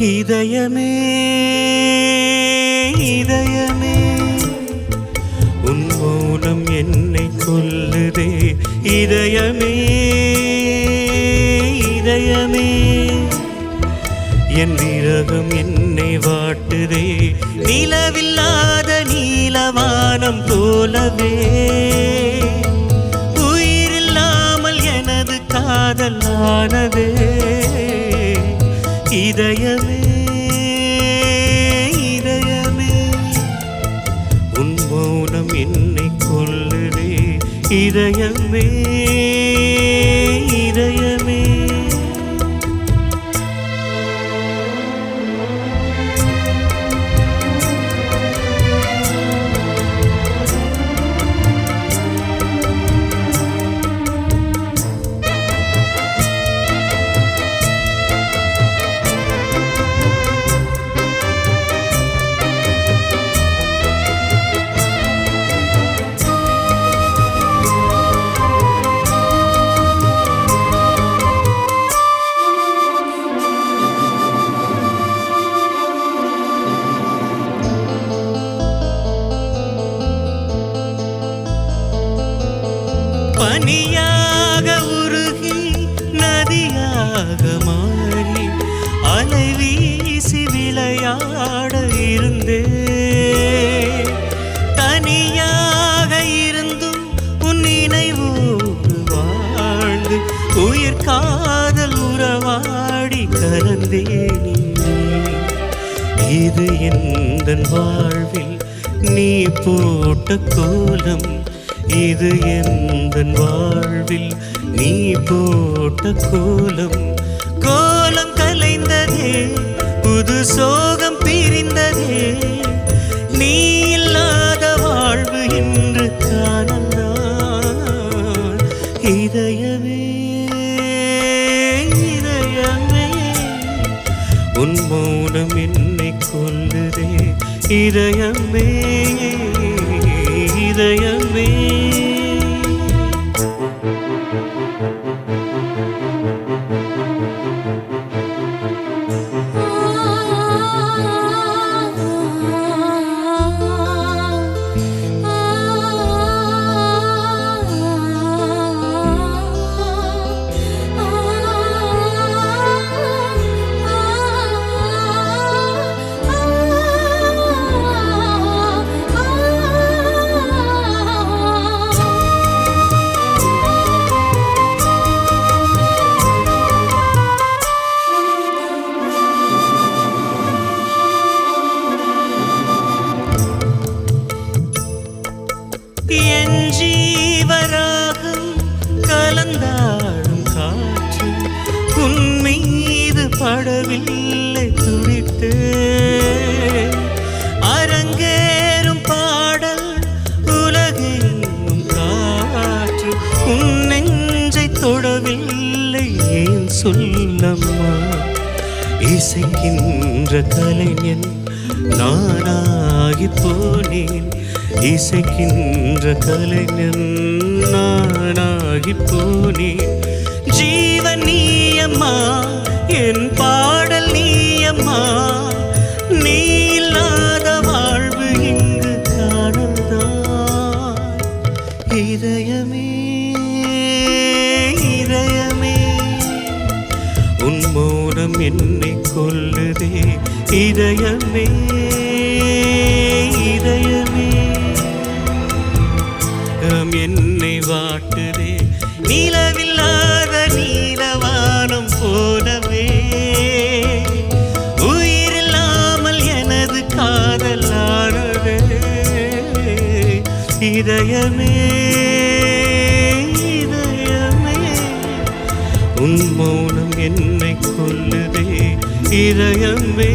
இதயமே இதயமே. உன் மௌனம் என்னை கொல்லுதே இதயமே இதயமே. என் விரகம் என்னை வாட்டுதே நிலவில்லாத நீலவானம் போலவே. உயிரில்லாமல் எனது காதலானதே இதயமே இதயமே. உன் மௌனம் என்னை கொள்ளுதே இதயமே. பனியாக உருகி நதியாக மாறி அலை வீசி விளையாட இருந்தே தனியாக இருந்தும் உன் நினைவோடு வாழ்ந்து உயிர் காதல் உறவாடி கலந்தே இது எந்த வாழ்வில் நீ போட்ட கோலம்? இது எந்த வாழ்வில்? நீ போட்ட கோலம் கோலம் கலைந்ததே புது சோகம் பிரிந்ததே. நீ இல்லாத வாழ்வு என்று காணந்தான் இதயமே இதயமே. உன் மௌனம் என்னை கொல்லுதே இதயமே. இதயமே சொல்லம்மா இசைக்கின்ற கலைஞன் நானாகி போனேன். இசைக்கின்ற கலைஞன் நானாகி போனேன். ஜீவன் நீயம்மா என் பாடல் நீயம்மா. மௌனம் என்னை கொல்லுதே. இதயமே இதயமே. என்னை வாட்டுதே. நிலவில்லாத நீலவானம் போலவே. உயிரில்லாமல் எனது காதலானதே இதயமே இதயமே. மௌனம் என்னை கொல்லுதே இதயமே.